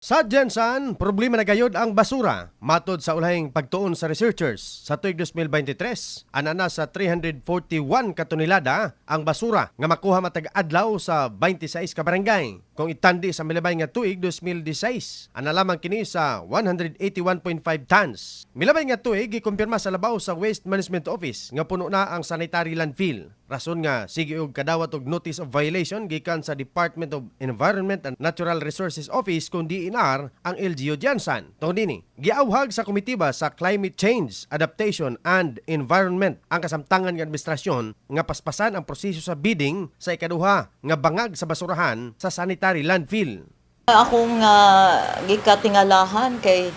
Sa Jensan, problema na gayod ang basura. Matod sa ulahing pagtuon sa researchers, sa tuig 2023, anana sa 341 katonelada ang basura nga makuha matag adlaw sa 26 ka barangay. Kung itandi sa milabay nga tuig 2016, ana lamang kini sa 181.5 tons. Milabay nga tuig gikumpirma sa labaw sa Waste Management Office nga puno na ang sanitary landfill. Rason nga sige og kadawat og notice of violation gikan sa Department of Environment and Natural Resources Office kung DNR ang LGU Jansan. Tungod dini, giawhag sa komitiba sa Climate Change, Adaptation and Environment ang kasamtangan nga administrasyon nga paspasan ang proseso sa bidding sa ikaduha nga bangag sa basurahan sa sanitary landfill. Akong uh, gikatingalahan kay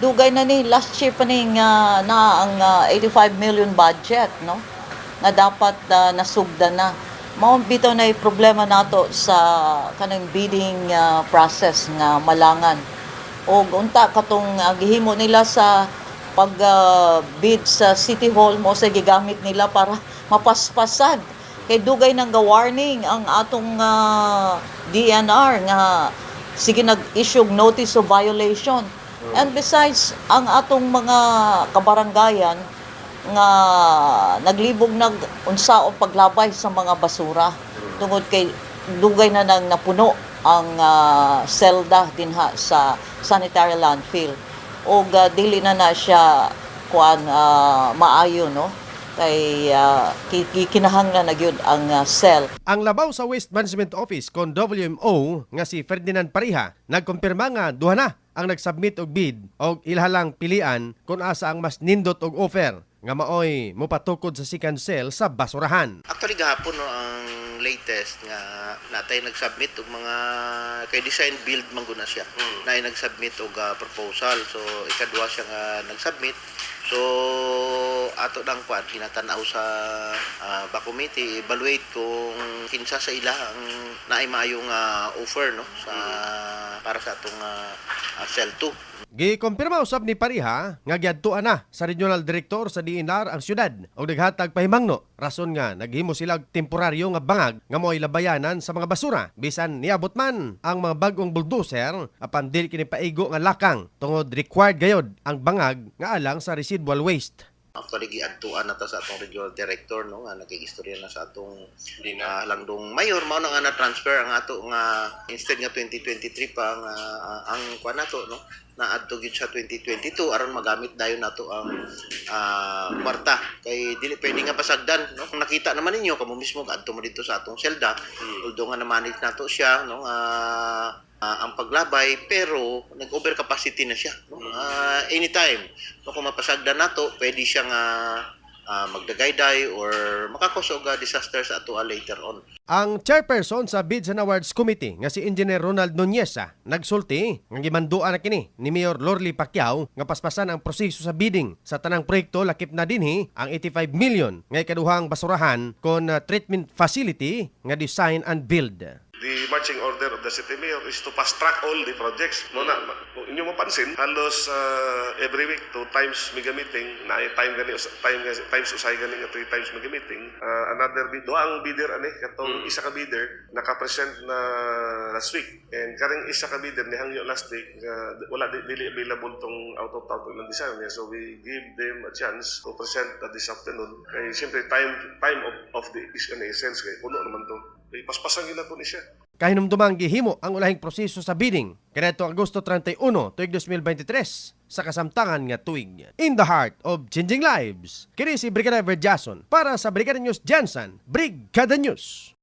dugay na ni last year pa ni nga na ang ah, 85 million budget no? Nga dapat ah, nasugda na. Mao bitaw na problema nato sa kanang bidding ah, process nga malangan. O unta katong ah, gihimo nila sa pag ah, bid sa City Hall mo sa gigamit nila para mapaspasan kay dugay nang ga-warning ang atong ah, DNR nga sige nag-issue notice of violation. And besides, ang atong mga kabarangayan nga naglibog nag unsa o paglabay sa mga basura. Tungod kay dugay na nang napuno ang ah, selda dinha sa sanitary landfill. O dili na na siya kuan ah, maayo no kay ki- kinahanglan na gyud ang ah, cell Ang labaw sa Waste Management Office kon WMO nga si Ferdinand Pariha nagkumpirma nga duha na ang nagsubmit og bid og ilhalang pilian kung asa ang mas nindot og offer nga maoy mopatukod sa second cell sa basurahan. Actually gahapon no ang latest nga natay nag-submit og mga kay design build man guna siya. Na nag-submit og ah, proposal. So ikadua siya nga nag-submit. So ato lang kwan hinatanaw sa uh, ba committee evaluate kung kinsa sa ila ang naay maayong ah, offer no sa para sa atong ah, ah, cell 2. Gikumpirma usab ni Pariha nga giadtuan na sa regional director sa DNR ang syudad og naghatag pahimangno rason nga naghimo sila og temporaryo nga bangag nga mo'y labayanan sa mga basura bisan niabot man ang mga bag-ong bulldozer apan dili kini paigo nga lakang tungod required gayod ang bangag nga alang sa residual waste. Actually, giadtuan na ta sa atong regional director, no, nga nagkikistorya na sa atong uh, langdong mayor, mao na nga na-transfer ang ato nga, instead nga 2023 pa, nga, ah, ang kwa nato, no, na adto gyud sa 2022 aron magamit dayon nato ang ah, kwarta. Kay dili pwede nga pasagdan no? Kung nakita naman ninyo kamo mismo adto mo dito sa atong selda. Although nga na-manage nato siya no? Ah, ah, ang paglabay pero nag-over capacity na siya no? Ah, anytime. No kung mapasagdan nato pwede siya nga ah, magdagayday or makakusog nga disaster sa ato ah, later on. Ang chairperson sa Bids and Awards Committee nga si Engineer Ronald Nuneza nagsulti nga gimanduan na kini ni Mayor Lorly Pacquiao nga paspasan ang proseso sa bidding. Sa tanang proyekto lakip na dinhi ang 85 million nga ikaduhang basurahan kon uh, treatment facility nga design and build. The marching order of the city mayor is to fast track all the projects. Mo na, kung inyo mapansin, halos uh, every week two times mega meeting, na time gani time times usay gani nga three times mega meeting. Uh, another bid, do ang bidder ani katong isa ka bidder naka-present na last week. And karing isa ka bidder ni hangyo last week uh, wala di, dili available tong out of town ng design niya. So we give them a chance to present uh, this afternoon. Kay siyempre time time of, of the is an essence kay puno naman to. Kay paspasan gina to ni siya. Kahinumdumang gihimo ang ulahing proseso sa bidding kadto Agosto 31 tuig 2023 sa kasamtangan nga tuig. In the heart of changing lives, kini si Brigadier Jason para sa Brigada News Jansan, Brigada News.